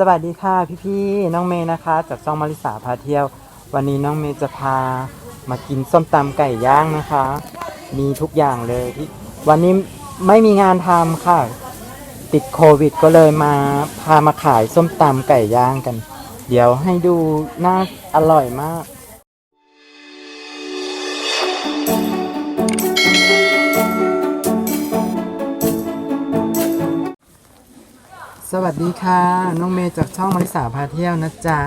สวัสดีค่ะพี่ๆน้องเมย์นะคะ จากช่องมาริสาพาเที่ยว วันนี้น้องเมย์จะพามากินส้มตำไก่ย่างนะคะ มีทุกอย่างเลยที่วันนี้ไม่มีงานทำค่ะ ติดโควิด ก็เลยมาพามาขายส้มตำไก่ย่างกัน เดี๋ยวให้ดูน่าอร่อยมาก สวัสดีค่ะ น้องเมย์จากช่องมาริสาพาเที่ยวนะจ๊ะ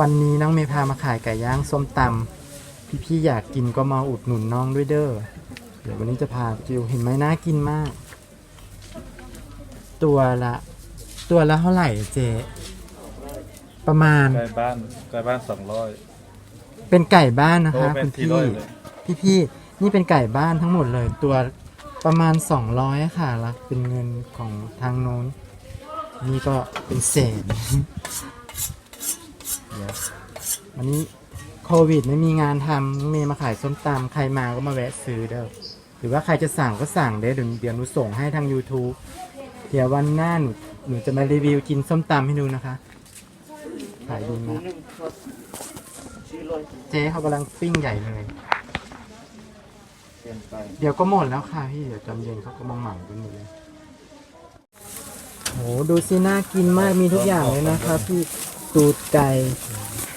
วันนี้น้องเมย์พามาขายไก่ย่างส้มตำพี่ๆอยากกินก็มาอุดหนุนน้องด้วยเด้อเดี๋ยววันนี้จะพาจิวเห็นไหมน่ากินมาก ตัวละ ตัวละเท่าไหร่เจ๊ประมาณใกล้บ้านใกล้บ้านสองร้อย เป็นไก่บ้านนะโอ้คะเป็คุนณสี่พี่ร้อยเลย พี่พี่ๆนี่เป็นไก่บ้านทั้งหมดเลย ตัวประมาณ 200ค่ะแล้วเป็นเงินของทางโน้น นี่ก็เป็นเศษเดี๋ยววันนี้โควิดไม่มีงานทำน้องเมย์มาขายส้มตำใครมาก็มาแวะซื้อเด้อหรือว่าใครจะสั่งก็สั่งเด้อเดี๋ยวเดี๋ยวหนูส่งให้ทาง YouTube เดี๋ยววันหน้าหนูหนูจะมารีวิวกินส้มตำให้ดูนะคะขายดีมากเจ๊เขากำลังปิ้งใหญ่เลยเปลี่ยนไปเดี๋ยวก็หมดแล้วค่ะพี่เดี๋ยวจำเย็นเขาก็มาเหมากันหมดเลย โหดูสิน่ากินมากมีทุกอย่างเลยนะคะพี่ตูดไก่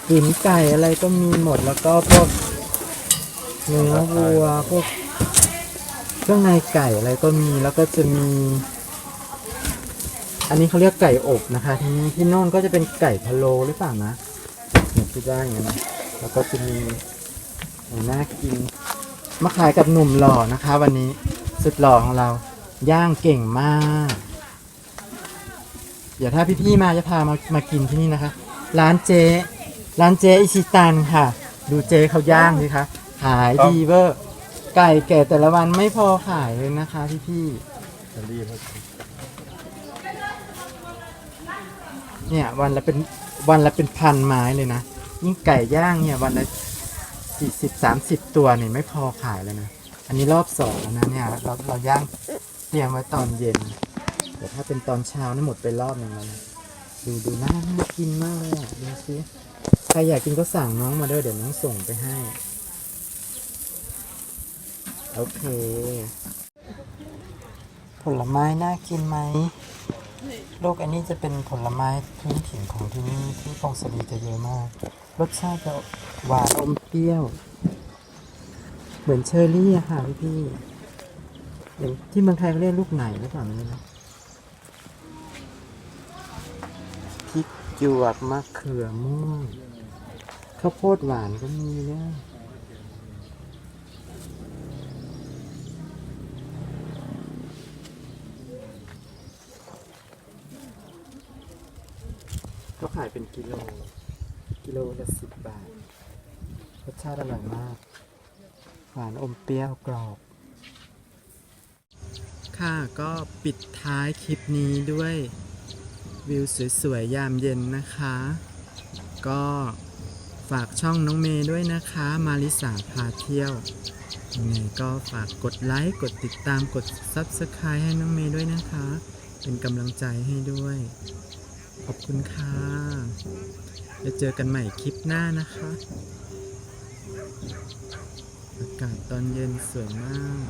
กินไก่อะไรก็มีหมดแล้วก็พวกเนื้อวัวพวกเครื่องในไก่อะไรก็มีแล้วก็จะมี อันนี้เขาเรียกไก่อบนะคะ ที่นี่ที่โน่นก็จะเป็นไก่พะโล้หรือเปล่านะเนี่ยคิดว่าอย่างนั้นนะแล้วก็จะมีโอ้น่ากินมาขายกับหนุ่มหล่อนะคะ วันนี้สุดหล่อของเราย่างเก่งมาก เดี๋ยวถ้าพี่ๆมาจะพามามากินที่นี่นะคะ ร้านเจ ร้านเจอิชิตันค่ะ ดูเจเขาย่างสิคะขายดีเวอร์ ไก่แก่แต่ละวันไม่พอขายเลยนะคะพี่จะรีบให้ๆเนี่ยวันละเป็นวันละเป็นพันไม้เลยนะยิ่งไก่ย่างเนี่ยวันละสี่สิบสามสิบตัวเนี่ยไม่พอขายเลยนะ อันนี้รอบสองแล้วนะเนี่ยเราเราย่างเตรียมไว้ตอนเย็น แต่ถ้าเป็นตอนเช้านี่หมดไปรอบหนึ่งแล้วนะดูดูน่าน่ากินมากเลยอะดูสิใครอยากกินก็สั่งน้องมาด้อเดี๋ยวน้องส่งไปให้ โอเค ผลไม้น่ากินไหมลูกอันนี้จะเป็นผลไม้พื้นถิ่นของที่นี่ที่ฟองสลีจะเยอะมาก รสชาติจะหวานอมเปรี้ยว เหมือนเชอร์รี่อะค่ะพี่พี่อย่างที่เมืองไทยเขาเรียกลูกไหนหรือเปล่าไม่รู้นะพ ริกหยวกมะเขือม่วงข้าวโพดหวานก็มีเนี่ยก็ขายเป็นกิโล กิโลละสิบบาท รสชาติอร่อยมาก หวานอมเปรี้ยวกรอบ ค่ะก็ปิดท้ายคลิปนี้ด้วย วิวสวยๆยามเย็นนะคะ ก็ฝากช่องน้องเมย์ด้วยนะคะ มาริสาพาเที่ยวยังไงก็ฝากกดไลค์กดติดตามกด Subscribe ให้น้องเมย์ด้วยนะคะ เป็นกำลังใจให้ด้วย ขอบคุณค่ะจะเจอกันใหม่คลิปหน้านะคะ อากาศตอนเย็นสวยมาก